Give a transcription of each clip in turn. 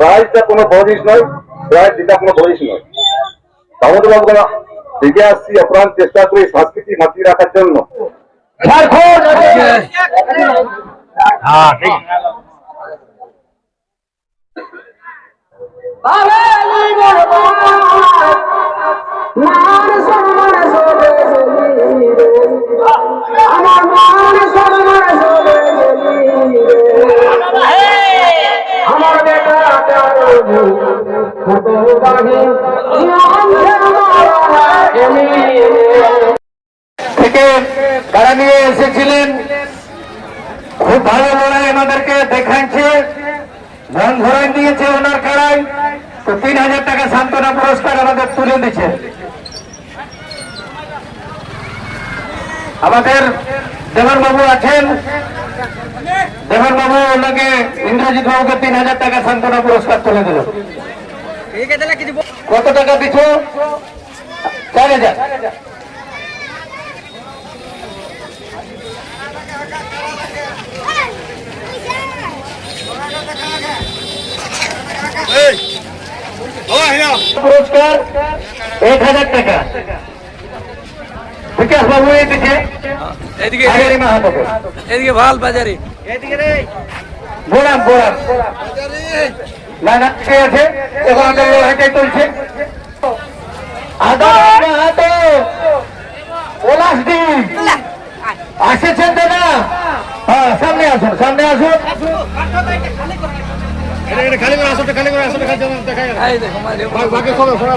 প্রাইজটা কোনো বড় জিনিস নয় প্রাইজ যেটা কোনো বড় জিনিস নয়। আমাদের বাবু দেখে আসছি অপ্রাণ চেষ্টা করি সংস্কৃতি মাতিয়ে রাখার জন্য। থেকে তারা নিয়ে এসেছিলেন। খুব ভালো লড়াই আমাদেরকে দেখাচ্ছে। মন ধরাই দিয়েছে ওনার কারাই। তো তিন হাজার টাকা সান্ত্বনা পুরস্কার আমাদের তুলে দিচ্ছে। আমাদের দেবর বাবু আছেন। দেবর বাবু ওনাকে ইন্দ্রজিৎ বাবুকে তিন হাজার টাকা সান্ত্বনা পুরস্কার তুলে দিল। কত টাকা দিচ্ছ চার হাজার? পুরস্কার এক হাজার টাকা। বিকাশ বাবু এই দিচ্ছে এদিকে। হাজারি মাহাতো এদিকে ভালো বাজারে। বোরাম বোরাম না মেহনত পেয়েছে এখন তো লড়াইটাই চলছে। পলাশদি আসেছেন দাদা হ্যাঁ সামনে আসুন সামনে আসুন। খালি করে আসুন খালি করে আসুন দেখাই। বাকি সব শোনা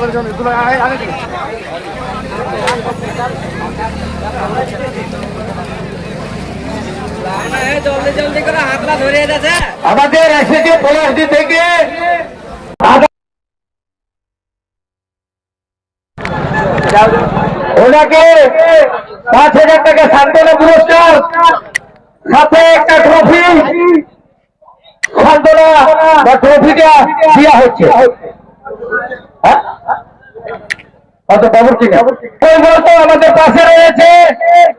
আমাদের এসেছে পলাশদি থেকে। ওনাকে পাঁচ হাজার টাকা সান্ত্বনা পুরস্কার, সাথে একটা ট্রফি সান্ত্বনা বা ট্রফিটা দেওয়া হচ্ছে। হ্যাঁ? আমাদের পাশে রয়েছে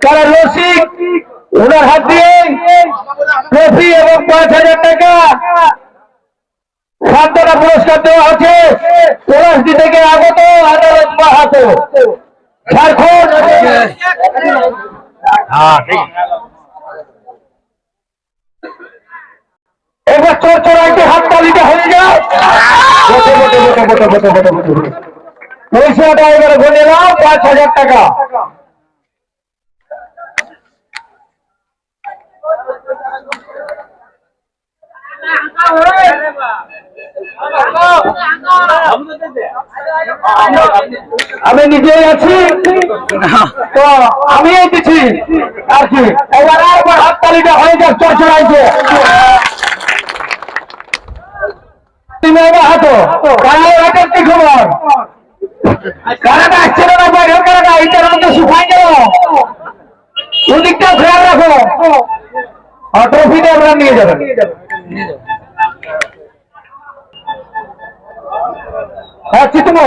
তারা রসিক? ওনার হাত দিয়ে ট্রফি এবং পাঁচ হাজার টাকা সান্তনা পুরস্কার দেওয়া হচ্ছে। পলাশদি থেকে আগত আদালত মাহাতো। ঝাড়খণ্ড হ্যাঁ, একবার হাত তালিটা হয়ে যাও পয়সাটা এবারে গণে নাও পাঁচ হাজার টাকা। আমি নিজেই আছি। তো আমি দিচ্ছি আর কি। এবার আরেকবার হাত তালিটা হয়ে যাক, চোর চোরাইতে তুমি এবার হাতো কালো রাতের কি খবর? কারাটা আসছে না বাইরে কারাটা এইটার মধ্যে শুকাই গেল ওদিকটাও খেয়াল রাখো। ট্রফিটা আমরা নিয়ে যাবেন। হ্যাঁ চিতমো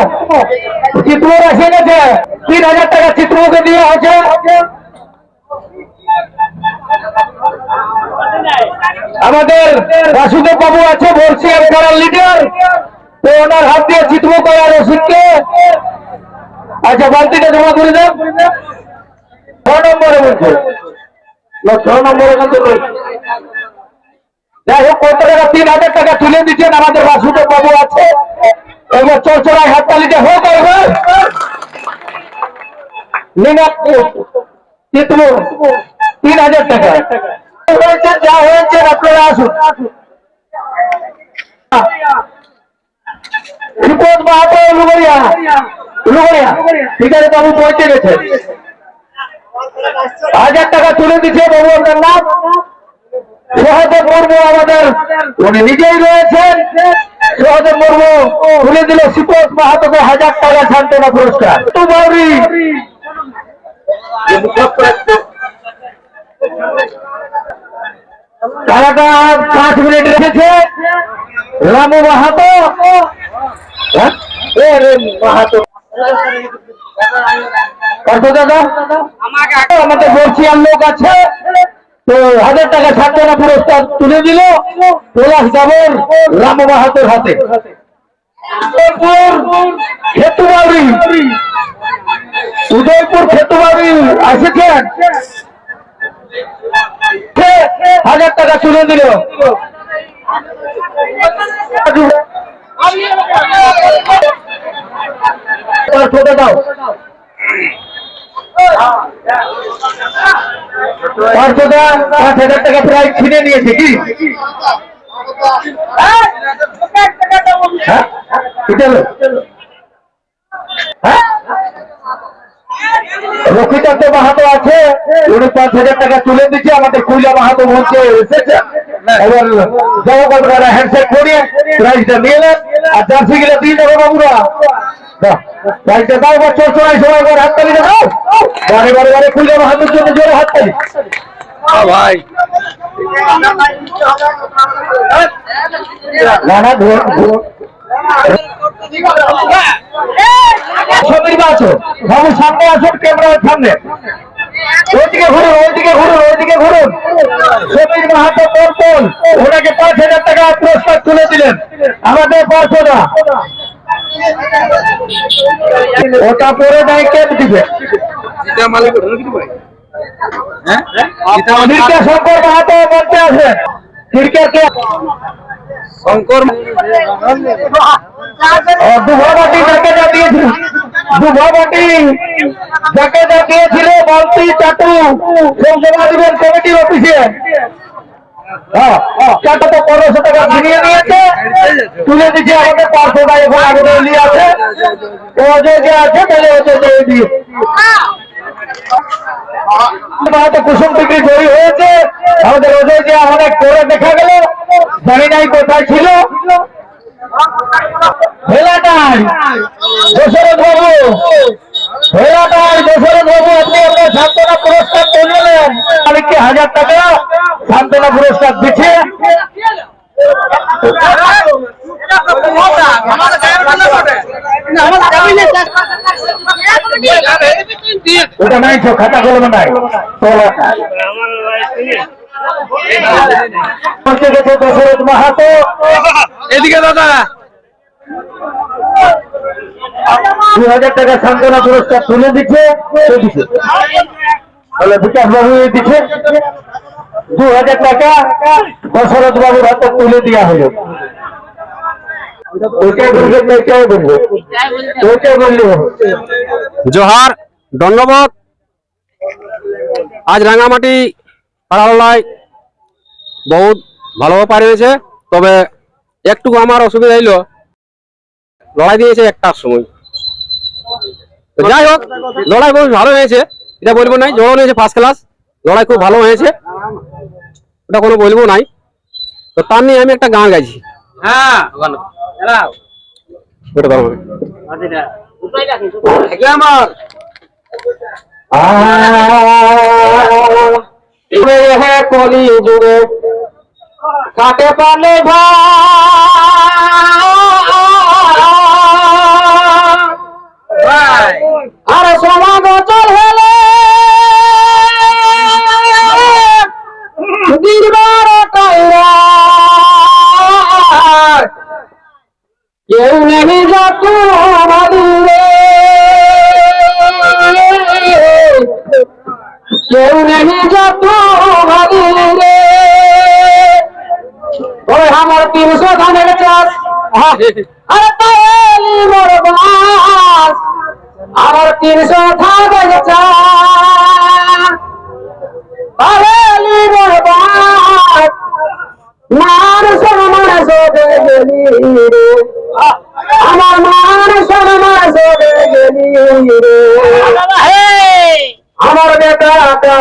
চিতমো এসে গেছে তিন হাজার টাকা চিতমোকে দিয়ে হচ্ছে আমাদের বাসুদেব বাবু আছে বর্ষিয়ার করার লিডার। তো ওনার হাত দিয়ে চিত্র করা রসিদকে। আচ্ছা বালতিটা জমা করে দেন। ছ নম্বরে বলছে। যাই হোক কত আমাদের বাবু আছে। এবার চরচড়ায় হাত তালিতে হোক তিন হাজার টাকা। হয়েছে, যা হয়েছে, আপনারা আসুন। রিপোর্ট মাহাতো লুগরিয়া লুগরিয়া ঠিক আছে, বাবু, পৌঁছে গেছে। হাজার টাকা তুলে দিচ্ছে আপনার নাম। সহদেব মুর্মু আমাদের, উনি নিজেই রয়েছেন। সহদেব মুর্মু তুলে দিল সুপোষ মাহাতোকে হাজার টাকা সান্ত্বনা পুরস্কার। তো পাঁচ মিনিট রেখেছে। রামু মাহাতো। হ্যাঁ? মাহাতো। কত দাদা? আমাদের বর্ষিয়ার লোক আছে। তো হাজার টাকা পুরস্কার তুলে দিল। পলাশ যাবর রাম হাতে। উদয়পুর খেতুবাড়ি। উদয়পুর খেতুবাড়ি আসেছেন হাজার টাকা তুলে দিল। ছোটে দাও। পাঁচশোটা পাঁচ হাজার টাকা প্রায় ছিনে নিয়েছে কি? হ্যাঁ? হলো? হ্যাঁ? রক্ষিতান্ত মাহাতো আছে উনি পাঁচ হাজার টাকা তুলে দিচ্ছে আমাদের কুইলা মাহাতো মঞ্চে এসেছে। এবার আপনারা হ্যান্ডশেক করিয়ে প্রাইজটা নিয়ে নেন। আর জার্সি গুলো দিয়ে দেবো বাবুরা। দাও, বা চোর করে দাও বারে বারে বারে কুইলা মাহাতোর জন্য জোরে ভাই। না না আছো? বাবু সামনে আসুন ক্যামেরার সামনে। ওইদিকে ঘুরুন ওইদিকে ঘুরুন ওইদিকে ঘুরুন। সমীর মাহাতো পরপল ওনাকে পাঁচ হাজার টাকা পুরস্কার তুলে দিলেন। আমাদের পাঁচশোটা ওটা পরে নাই কেন দিবে। এটা মালিক নাকি ভাই? হ্যাঁ? খিড়কা শঙ্কর মাহাতো মঞ্চে আছেন খিড়কা কে? শঙ্কর দুভাবাটি যাকে যা দিয়েছিল দুভাবাটি যাকে যা দিয়েছিল মন্ত্রী চাটু লোকসভা দিবেন কমিটির অফিসে। হ্যাঁ চাটু তো পনেরোশো টাকা ফিরিয়ে নিয়েছে তুলে দিচ্ছে আমাদের পাঁচশো টাকা এখন আছে যে আছে তাহলে দিয়ে দিয়ে কুসুম বিক্রি জয়ী হয়েছে। আমাদের যে অনেক করে দেখা গেল জানি নাই কোথায় ছিল। ভেলাটাই দশরথ বাবু। ভেলাটাই দশরথ বাবু আপনি আপনার সান্ত্বনা পুরস্কার তুললেন মালিককে হাজার টাকা সান্ত্বনা পুরস্কার দিচ্ছে। ওটা নাই তো খাতা কলমে নাই। দশরথ মাহাতো। এদিকে দাদা। দু হাজার টাকা সান্ত্বনা পুরস্কার তুলে দিচ্ছে। কে দিচ্ছে তাহলে বিকাশ বাবু দিচ্ছে। দু হাজার টাকা দশরথ বাবুর হাতে তুলে দেওয়া হলো। জোহার দণ্ডবোধ আজ রাঙামাটি পাড়ালায় বহুত ভালোভাবে পার হয়েছে, তবে একটু আমার অসুবিধা হইল। লড়াই দিয়েছে একটার সময়। যাই হোক, লড়াই বহুত ভালো হয়েছে, এটা বলব নাই জড়ো হয়েছে ফার্স্ট ক্লাস লড়াই খুব ভালো হয়েছে। ওটা কোনো বলব নাই। তো তার নিয়ে আমি একটা গান গাইছি। হ্যাঁ কাটে পালে ভাই। আর সমাগত কেউ নেই যত ভাবিলে। কেউ নেই যত ভাবিলে। ওই আমার তিনশো ধানের চাষ। আরে তাহলে মোর বাস। আমার তিনশো ধানের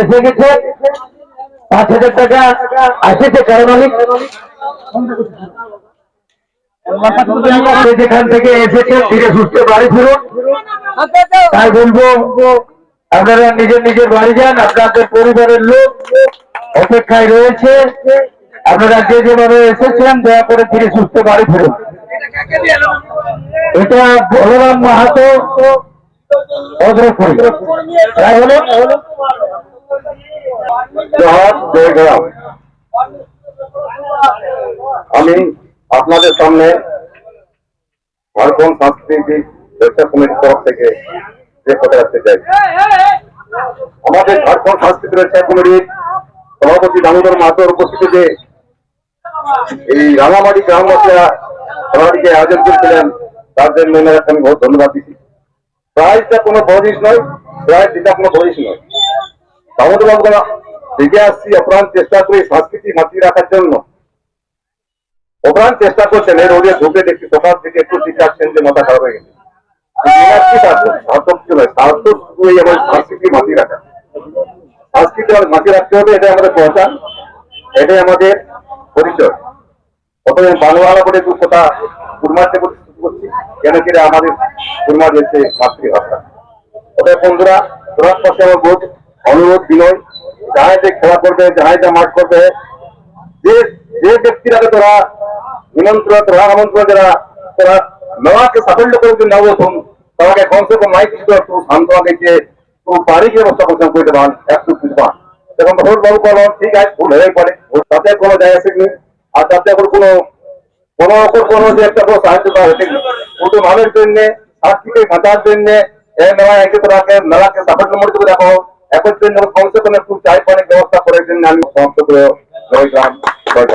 এসে গেছে পাঁচ হাজার টাকা আসেছে যেখান থেকে সুস্থ বাড়ি ফিরুন। তাই বলব, আপনারা নিজের নিজের বাড়ি যান, আপনাদের পরিবারের লোক অপেক্ষায় রয়েছে। আপনারা যে যেভাবে এসেছেন, দয়া করে ধীরে সুস্থ বাড়ি ফিরুন। এটা বলরাম মাহাতো। ভদ্রপুরি তাই হলো জয়গ্রাম আমি আপনাদের সামনে ঝাড়খণ্ড সাংস্কৃতিক চর্চা কমিটির তরফ থেকে যে কথা রাখতে চাই। আমাদের ঝাড়খণ্ড সাংস্কৃতিক চর্চা কমিটির সভাপতি দামোদর মাহাতোর উপস্থিতিতে এই রাঙামাটি গ্রামবাসীরা সভাটিকে আয়োজন করেছিলেন। তার জন্য আমি বহুত ধন্যবাদ দিচ্ছি। প্রাইজটা কোনো বড় নয় প্রাইজ যেটা কোনো বড় জিনিস নয়। দামোদর বাবু দেখে আসছি, অপ্রাণ চেষ্টা করি সংস্কৃতি মাতিয়ে রাখার জন্য। অপ্রাণ চেষ্টা করছেন, এর ওদের ঢুকে দেখছি সকাল থেকে একটু ঠিক যে মাথা খারাপ হয়ে গেছে। সংস্কৃতি মাতিয়ে রাখা। সংস্কৃতি আমাদের রাখতে হবে, এটাই আমাদের পহচান এটাই আমাদের পরিচয়। অতএব বাংলা বলে কথা কুরমাতে কেন কি আমাদের কুরমা রয়েছে মাতৃভাষা ওদের বন্ধুরা তোরার পাশে আমার বহুত অনুরোধ, বিনয়। যাহাই যে খেলা করবে, যাহাই যা মাঠ করবে, যে যে ব্যক্তিরা তোরা নিমন্ত্রণ, তোরা আমন্ত্রণ যারা, তোরা মেলাকে সাফল্য করে নেব তুমি তোমাকে কমসে কম মাইক কিছু একটু সান্ত্বনা দেখে তুই বাড়িকে ব্যবস্থা করতে করতে পারেন একটু কিছু পান তখন ভোট বাবু, বলো, ঠিক আছে, ভুল হয়ে পড়ে তাতে কোনো জায়গা নেই আর তাতে আবার কোনো কোনো রকম কোনো যে একটা কোনো সাহায্য করা হয়েছে কিন্তু মানুষের জন্য আর্থিক বাঁচার জন্য এই মেলা একে তোরাকে মেলাকে সাফল্য মনে করে দেখো। এখন জন্য কমসে কম একটু চাই পানির ব্যবস্থা করার জন্য আমি সমস্ত করে জয় গ্রাম জয়।